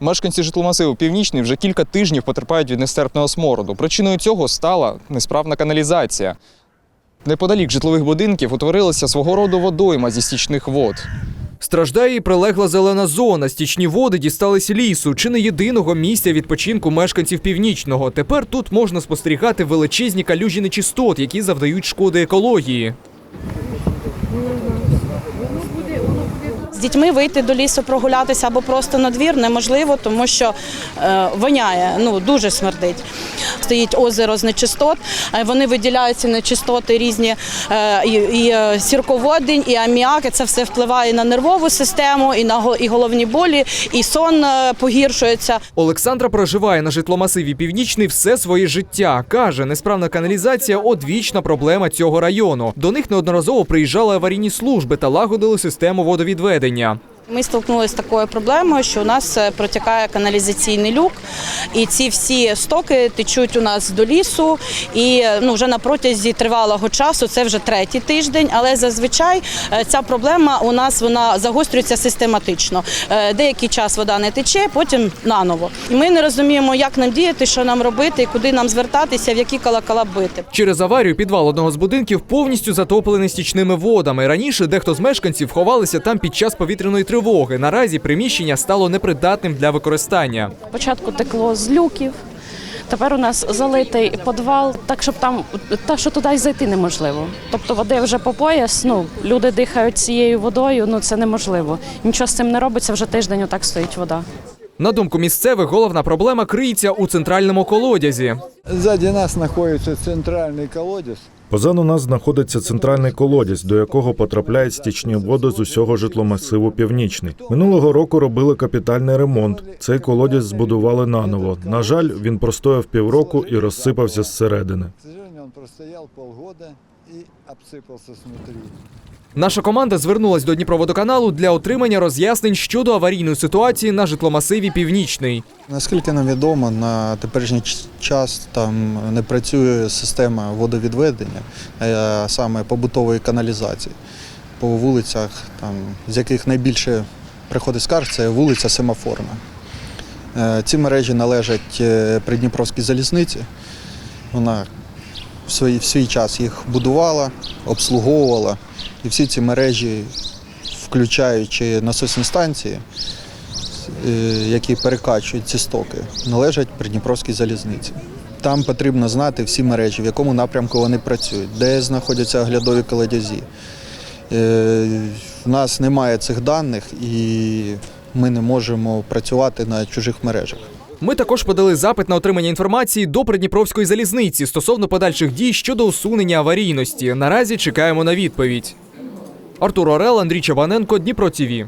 Мешканці житломасиву Північний вже кілька тижнів потерпають від нестерпного смороду. Причиною цього стала несправна каналізація. Неподалік житлових будинків утворилася свого роду водойма зі стічних вод. Страждає і прилегла зелена зона. Стічні води дістались лісу, чи не єдиного місця відпочинку мешканців північного. Тепер тут можна спостерігати величезні калюжі нечистот, які завдають шкоди екології. Дітьми вийти до лісу прогулятися або просто на двір неможливо, тому що е, воняє, ну дуже смердить. Стоїть озеро з нечистот, е, вони виділяються нечистоти різні е, і, е, сірководень, і аміак. Це все впливає на нервову систему, і на і головні болі, і сон погіршується. Олександра проживає на житломасиві Північний все своє життя. Каже, несправна каналізація одвічна проблема цього району. До них неодноразово приїжджали аварійні служби та лагодили систему водовідведення. Ми столкнулися з такою проблемою, що у нас е, протікає каналізаційний люк, і ці всі стоки течуть у нас до лісу. І е, ну вже на протязі тривалого часу, це вже третій тиждень. Але зазвичай е, ця проблема у нас вона загострюється систематично. Деякий час вода не тече, потім наново. І ми не розуміємо, як нам діяти, що нам робити, куди нам звертатися, в які колокола бити. Через аварію підвал одного з будинків повністю затоплений стічними водами. Раніше дехто з мешканців ховалися там під час повітряної тривоги. Наразі приміщення стало непридатним для використання. Спочатку текло з люків. Тепер у нас залитий підвал, так щоб там та що туди зайти неможливо. Тобто води вже по пояс. Ну люди дихають цією водою. Ну це неможливо. Нічого з цим не робиться. Вже тиждень отак стоїть вода. На думку місцевих, головна проблема криється у центральному колодязі. Ззаді нас знаходиться центральний колодязь. Позаду нас знаходиться центральний колодязь, до якого потрапляють стічні води з усього житломасиву Північний. Минулого року робили капітальний ремонт. Цей колодязь збудували наново. На жаль, він простояв півроку і розсипався зсередини. Он простоял полгода и обсыпался снутри. Наша команда звернулась до Дніпроводоканалу для отримання роз'яснень щодо аварійної ситуації на житломасиві Північний. Наскільки нам відомо, на теперішній час там не працює система водовідведення, а саме побутової каналізації по вулицях, там, з яких найбільше приходить скарг, це вулиця Семафорна. Е, Ці мережі належать е, Придніпровській залізниці. Вона в свій, в свій час їх будувала, обслуговувала. І всі ці мережі, включаючи насосні станції, е, які перекачують ці стоки, належать Придніпровській залізниці. Там потрібно знати всі мережі, в якому напрямку вони працюють, де знаходяться оглядові колодязі. Е, В нас немає цих даних і ми не можемо працювати на чужих мережах. Ми також подали запит на отримання інформації до Придніпровської залізниці стосовно подальших дій щодо усунення аварійності. Наразі чекаємо на відповідь. Артур Орел, Андрій Чабаненко, Дніпро ТІВІ.